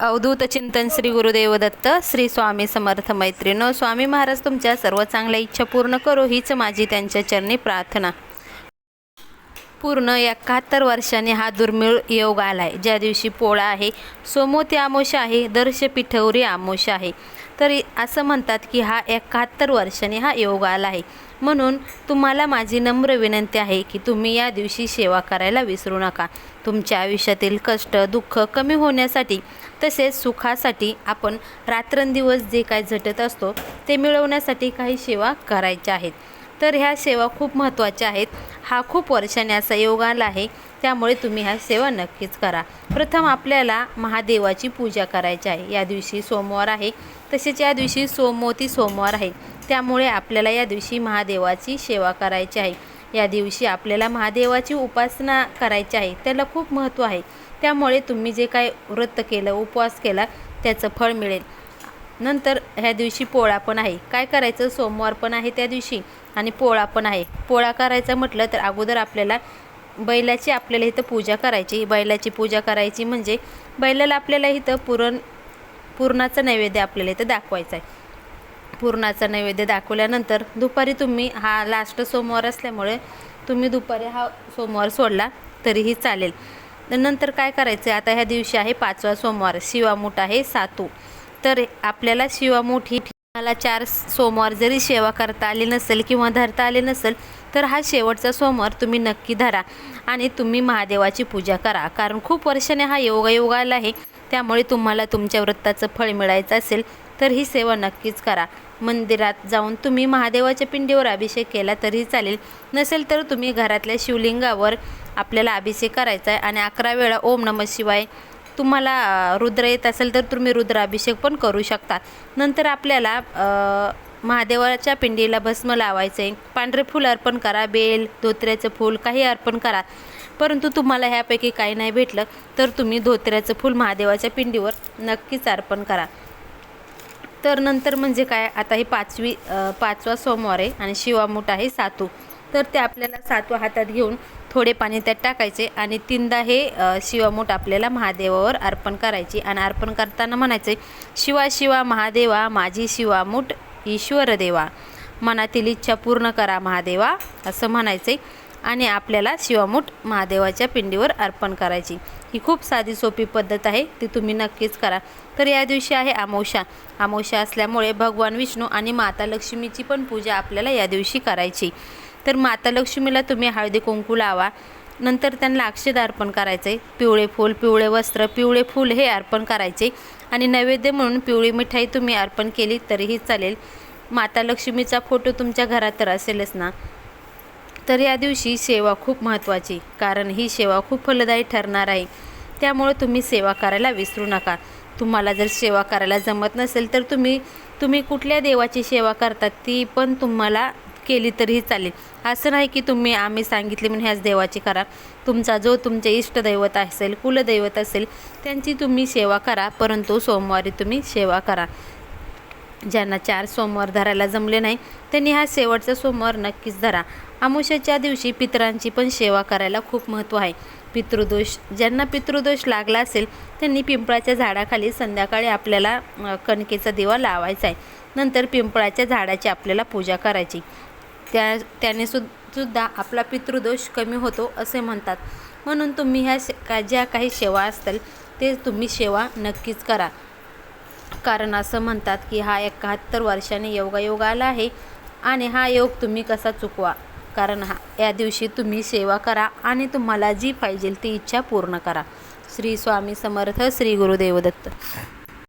अवधूत चिंतन श्री गुरुदेव दत्त श्री स्वामी समर्थ मैत्रिणो स्वामी महाराज तुमच्या सर्व चांगल्या इच्छा पूर्ण करो हीच माझी त्यांच्या चरणी प्रार्थना. पूर्ण एकाहत्तर वर्षाने हा दुर्मिळ योग आला आहे ज्या दिवशी पोळा आहे सोमोती आमोश आहे दर्श पिठवरी आमोश आहे. तर असं म्हणतात की हा एकाहत्तर वर्षाने हा योग आला आहे. म्हणून तुम्हाला माझी नम्र विनंती आहे की तुम्ही या दिवशी सेवा करायला विसरू नका. तुमच्या आयुष्यातील कष्ट दुःख कमी होण्यासाठी तसेच सुखासाठी आपण रात्रंदिवस जे काय झटत असतो ते मिळवण्यासाठी काही सेवा करायच्या आहेत. तर ह्या सेवा खूप महत्त्वाच्या आहेत. हा खूप वर्षाने असा योग आला आहे. त्यामुळे तुम्ही ह्या सेवा नक्कीच करा. प्रथम आपल्याला महादेवाची पूजा करायची आहे. या दिवशी सोमवार आहे. तसेच या दिवशी सोमवती सोमवार आहे. त्यामुळे आपल्याला या दिवशी महादेवाची सेवा करायची आहे. या दिवशी आपल्याला महादेवाची उपासना करायची आहे. त्याला खूप महत्त्व आहे. त्यामुळे तुम्ही जे काय व्रत केलं उपवास केला त्याचं फळ मिळेल. नंतर ह्या दिवशी पोळा पण आहे. काय करायचं? सोमवार पण आहे त्या दिवशी आणि पोळा पण आहे. पोळा करायचा म्हटलं तर अगोदर आपल्याला बैलाची आपल्याला इथं पूजा करायची. बैलाची पूजा करायची म्हणजे बैलाला आपल्याला इथं पुरण पुरणाचा नैवेद्य आपल्याला इथं दाखवायचा आहे. पुरणाचा नैवेद्य दाखवल्यानंतर दुपारी तुम्ही हा लास्ट सोमवार असल्यामुळे तुम्ही दुपारी हा सोमवार सोडला तरीही चालेल. नंतर काय करायचं? आहे आता ह्या दिवशी आहे पाचवा सोमवार. शिवामूठ आहे सातू. तर आपल्याला शिवामूठ ही मला चार सोमवार जरी सेवा करता आली नसेल किंवा धरता आली नसेल तर हा शेवटचा सोमवार तुम्ही नक्की धरा आणि तुम्ही महादेवाची पूजा करा. कारण खूप वर्षाने हा योगायोग आला आहे. त्यामुळे तुम्हाला तुमच्या व्रताचं फळ मिळायचं असेल तर ही सेवा नक्कीच करा. मंदिरात जाऊन तुम्ही महादेवाच्या पिंडीवर अभिषेक केला तरी चालेल. नसेल तर तुम्ही घरातल्या शिवलिंगावर आपल्याला अभिषेक करायचा आहे आणि अकरा वेळा ओम नमः शिवाय तुम्हाला रुद्र येत असेल तर तुम्ही रुद्राभिषेक पण करू शकता. नंतर आपल्याला महादेवाच्या पिंडीला भस्म लावायचं. आहे पांढरे फूल अर्पण करा बेल धोत्र्याचं फूल काही अर्पण करा. परंतु तुम्हाला ह्यापैकी काही नाही भेटलं तर तुम्ही धोत्र्याचं फूल महादेवाच्या पिंडीवर नक्कीच अर्पण करा. तर नंतर म्हणजे काय? आता ही पाचवी पाचवा सोमवार आहे आणि शिवामूठ आहे सातू. तर ते आपल्याला सातू हातात घेऊन थोडे पाणी त्यात टाकायचे आणि तीनदा हे शिवामूठ आपल्याला महादेवावर अर्पण करायची आणि अर्पण करताना म्हणायचे शिवा शिवा महादेवा माझी शिवामूठ ईश्वर देवा मनातील इच्छा पूर्ण करा महादेवा असं म्हणायचे. आणि आपल्याला शिवामूठ महादेवाच्या पिंडीवर अर्पण करायची. ही खूप साधी सोपी पद्धत आहे ती तुम्ही नक्कीच करा. तर या दिवशी आहे अमावस्या अमावस्या असल्यामुळे भगवान विष्णू आणि माता लक्ष्मीची पण पूजा आपल्याला या दिवशी करायची. तर माता लक्ष्मीला तुम्ही हळदी कुंकू लावा. नंतर त्यांना अक्षद अर्पण करायचे. पिवळे फूल पिवळे वस्त्र पिवळे फूल हे अर्पण करायचे. आणि नैवेद्य म्हणून पिवळी मिठाई तुम्ही अर्पण केली तरीही चालेल. माता लक्ष्मीचा फोटो तुमच्या घरात तर असेलच ना? तर या दिवशी सेवा खूप महत्त्वाची कारण ही सेवा खूप फलदायी ठरणार आहे. त्यामुळे तुम्ही सेवा करायला विसरू नका. तुम्हाला जर सेवा करायला जमत नसेल तर तुम्ही तुम्ही कुठल्या देवाची सेवा करतात ती पण तुम्हाला केली तरीही चालेल. असं नाही की तुम्ही आम्ही सांगितले म्हणून ह्याच देवाची करा. तुमचा जो तुमचे इष्टदैवत असेल कुलदैवत असेल त्यांची तुम्ही सेवा करा परंतु सोमवारी तुम्ही सेवा करा. ज्यांना चार सोमवार धरायला जमले नाही त्यांनी हा शेवटचा सोमवार नक्कीच धरा. अमावस्याच्या दिवशी पितरांची पण सेवा करायला खूप महत्त्व आहे. पितृदोष ज्यांना पितृदोष लागला असेल त्यांनी पिंपळाच्या झाडाखाली संध्याकाळी आपल्याला कणकेचा दिवा लावायचा आहे. नंतर पिंपळाच्या झाडाची आपल्याला पूजा करायची. त्या त्याने सु सुद्धा आपला पितृदोष कमी होतो असे म्हणतात. म्हणून तुम्ही ह्या शे का ज्या काही सेवा असतील ते तुम्ही सेवा नक्कीच करा. कारण असं म्हणतात की हा एकाहत्तर वर्षाने योगायोग आला आहे आणि हा योग तुम्ही कसा चुकवा? कारण हा या दिवशी तुम्ही सेवा करा आणि तुम्हाला जी पाहिजे ती इच्छा पूर्ण करा. श्री स्वामी समर्थ श्री गुरुदेवदत्त